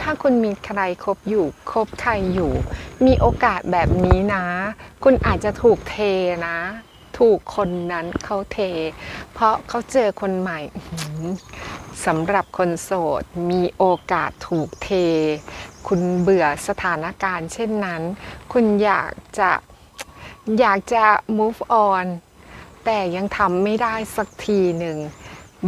ถ้าคุณมีใครคบอยู่คบใครอยู่ มีโอกาสแบบนี้นะ คุณอาจจะถูกเทนะ ถูกคนนั้นเขาเท เพราะเขาเจอคนใหม่สำหรับคนโสดมีโอกาสถูกเท คุณเบื่อสถานการณ์เช่นนั้น คุณอยากจะอยากจะ move on แต่ยังทำไม่ได้สักทีหนึ่ง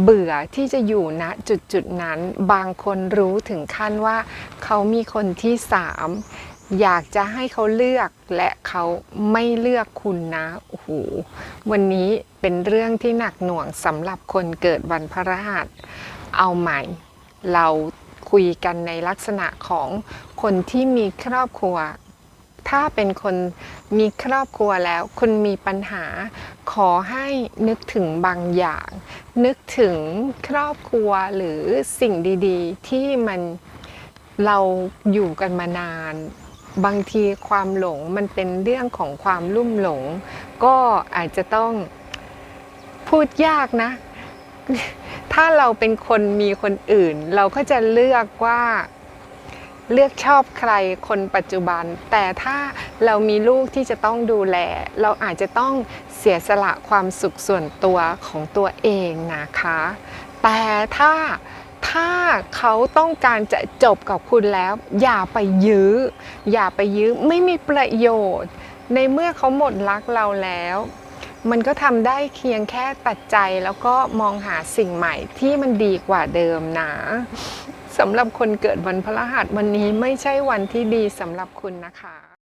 เบื่อที่จะอยู่ณจุดจุดนั้น บางคนรู้ถึงขั้นว่าเขามีคนที่สามอยากจะให้เขาเลือกและเขาไม่เลือกคุณนะโอ้โหวันนี้เป็นเรื่องที่หนักหน่วงสำหรับคนเกิดวันพฤหัส เอาใหม่ เราคุยกันในลักษณะของคนที่มีครอบครัว ถ้าเป็นคน มีครอบครัวแล้ว คุณมีปัญหา ขอให้นึกถึงบางอย่าง นึกถึงครอบครัวหรือสิ่งดีๆ ที่มันเราอยู่กันมานาน บางทีความหลงมันเป็นเรื่องของความลุ่มหลง ก็อาจจะต้องพูดยากนะ ถ้าเราเป็นคนมีคนอื่น เราก็จะเลือกว่า เลือกชอบใครคนปัจจุบัน แต่ถ้าเรามีลูกที่จะต้องดูแล เราอาจจะต้องเสียสละความสุขส่วนตัวของตัวเองนะคะ แต่ถ้าถ้าเขาต้องการจะจบกับคุณแล้ว อย่าไปยื้อ อย่าไปยื้อไม่มีประโยชน์ ในเมื่อเขาหมดรักเราแล้ว มันก็ทำได้เพียงแค่ตัดใจแล้วก็มองหาสิ่งใหม่ที่มันดีกว่าเดิมนะ สำหรับคนเกิดวันพฤหัสวันนี้ไม่ใช่วันที่ดีสำหรับคุณนะคะ